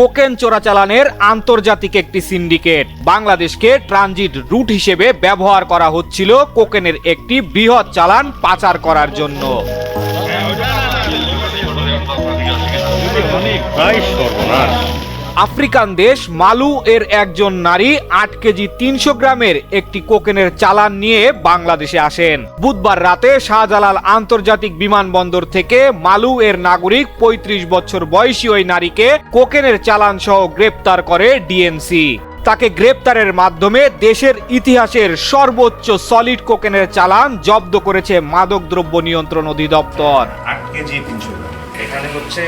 Cocaine চোরাচালানের আন্তর্জাতিক একটি syndicate. বাংলাদেশকে ট্রানজিট রুট হিসেবে ব্যবহার করা হচ্ছিল কোকেনের একটি বৃহৎ চালান পাচার করার জন্য। আফ্রিকান দেশ মালু এর একজন নারী আট কেজি তিনশো গ্রামের একটি কোকেনের চালান নিয়ে বাংলাদেশে আসেন। বুধবার রাতে শাহজালাল আন্তর্জাতিক বিমানবন্দর থেকে মালু এর নাগরিক ৩৫ বছর বয়সী ওই নারীকে কোকেনের চালান সহ গ্রেপ্তার করে ডিএনসি তাকে গ্রেপ্তারের মাধ্যমে দেশের ইতিহাসের সর্বোচ্চ সলিড কোকেনের চালান জব্দ করেছে মাদকদ্রব্য নিয়ন্ত্রণ অধিদপ্তর। আট কেজি তিনশো এখানে হচ্ছে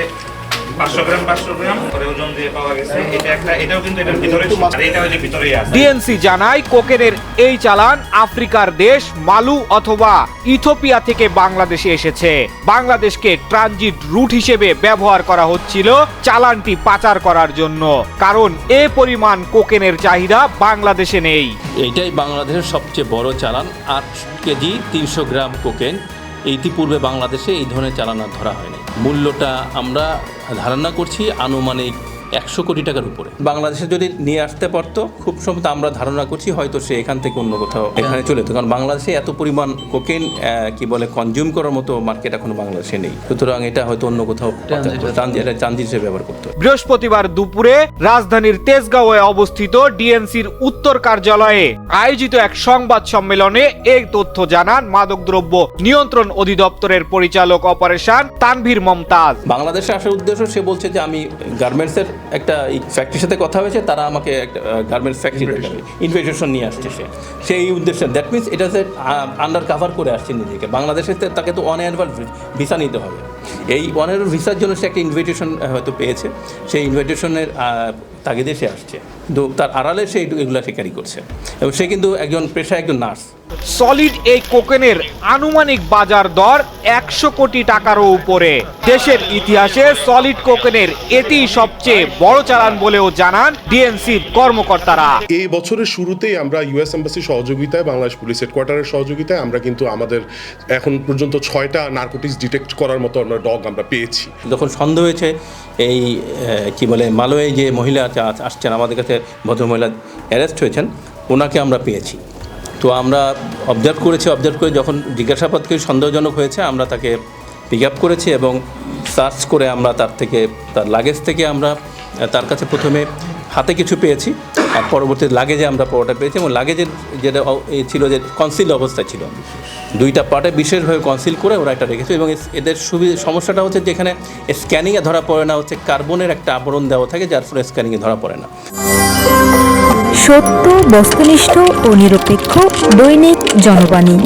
পাঁচশো গ্রাম পাঁচশো গ্রাম করে ওজন দিয়ে পাওয়া গেছে। এটা একটা এটাও কিন্তু এটার ভিতরে আর এটা ওই যে ভিতরেই আছে। ডিএনসি জানায় কোকেনের এই চালান আফ্রিকার দেশ মালু অথবা ইথোপিয়া থেকে বাংলাদেশে এসেছে। বাংলাদেশকে ট্রানজিট রুট হিসেবে ব্যবহার করা হচ্ছিল চালানটি পাচার করার জন্য। কারণ এ পরিমাণ কোকেনের চাহিদা বাংলাদেশে নেই। এইটাই বাংলাদেশের সবচেয়ে বড় চালান আট কেজি তিনশো গ্রাম কোকেন। ইতিপূর্বে বাংলাদেশে এই ধরনের চালান ধরা হয়নি। মূল্যটা আমরা ধারণা করছি আনুমানিক একশো কোটি টাকার উপরে। বাংলাদেশে যদি নিয়ে আসতে পারতো খুব সম্ভবত আমরা ধারণা করছি হয়তো সে এখান থেকে অন্য কোথাও এখানে চলে যেত। কারণ বাংলাদেশে এত পরিমাণ কোকেন আহ, কি বলে কনজিউম করার মতো মার্কেট এখনও বাংলাদেশে নেই। সুতরাং এটা হয়তো অন্য কোথাও ট্রানজিট হিসেবে ব্যবহার করতে হবে। বৃহস্পতিবার দুপুরে রাজধানীর তেজগাঁওয়ে অবস্থিত ডিএনসির উত্তর কার্যালয়ে আয়োজিত এক সংবাদ সম্মেলনে এই তথ্য জানান মাদকদ্রব্য নিয়ন্ত্রণ অধিদপ্তরের পরিচালক অপারেশন তানভীর মমতাজ। বাংলাদেশে আসার উদ্দেশ্য সে বলছে যে আমি গার্মেন্টসের একটা ফ্যাক্টরির সাথে কথা হয়েছে তারা আমাকে একটা গার্মেন্টস ফ্যাক্টরি ইনভেস্টেশন নিয়ে আসছে সে। সেই উদ্দেশ্যে দ্যাট মিনস এটা সে আন্ডার কাভার করে আসছে নিজেকে। বাংলাদেশে তাকে তো অন ভিসা নিতে হবে। এই অ্যানুয়াল ভিসার জন্য সে একটা ইনভিটেশন হয়তো পেয়েছে। সেই ইনভিটেশনের তাগিদে সে আসছে। কিন্তু তার আড়ালে সে এগুলো সে ক্যারি করছে। এবং সে কিন্তু একজন পেশায় একজন নার্স। সলিড এই কোকেনের আনুমানিক বাজার দর একশো কোটি টাকারও উপরে। দেশের ইতিহাসে সলিড কোকেনের এটি সবচেয়ে বড় চালান বলেও জানান ডিএনসির কর্মকর্তারা। এই বছরের শুরুতেই আমরা ইউএস এম্বাসি সহযোগিতায় বাংলাদেশ পুলিশ হেডকোয়ার্টারের সহযোগিতায় আমরা কিন্তু আমাদের এখন পর্যন্ত ছয়টা নার্কোটিক্স ডিটেক্ট করার মতো আমরা ডগ আমরা পেয়েছি। যখন সন্দেহ হয়েছে, এই কি বলে মালয়ে যে মহিলা আসছেন, আমাদের কাছে ভদ্রমহিলা অ্যারেস্ট হয়েছেন, ওনাকে আমরা পেয়েছি। তো আমরা অবজার্ভ করেছি অবজার্ভ করে যখন জিজ্ঞাসাবাদ করে সন্দেহজনক হয়েছে, আমরা তাকে পিক আপ করেছি এবং সার্চ করে আমরা তার থেকে, তার লাগেজ থেকে আমরা তার কাছে প্রথমে হাতে কিছু পেয়েছি, আর পরবর্তী লাগেজে আমরা পরোটা পেয়েছি এবং লাগেজের যেটা ছিল যে কনসিল অবস্থা ছিল। দুইটা পার্টে বিশেষভাবে কনসিল করে ওরা এটা রেখেছে এবং এদের সুবিধা সমস্যাটা হচ্ছে যেখানে স্ক্যানিংয়ে ধরা পড়ে না, হচ্ছে কার্বনের একটা আবরণ দেওয়া থাকে যার ফলে স্ক্যানিংয়ে ধরা পড়ে না। সত্য, বস্তুনিষ্ঠ ও নিরপেক্ষ দৈনিক জনবাণী।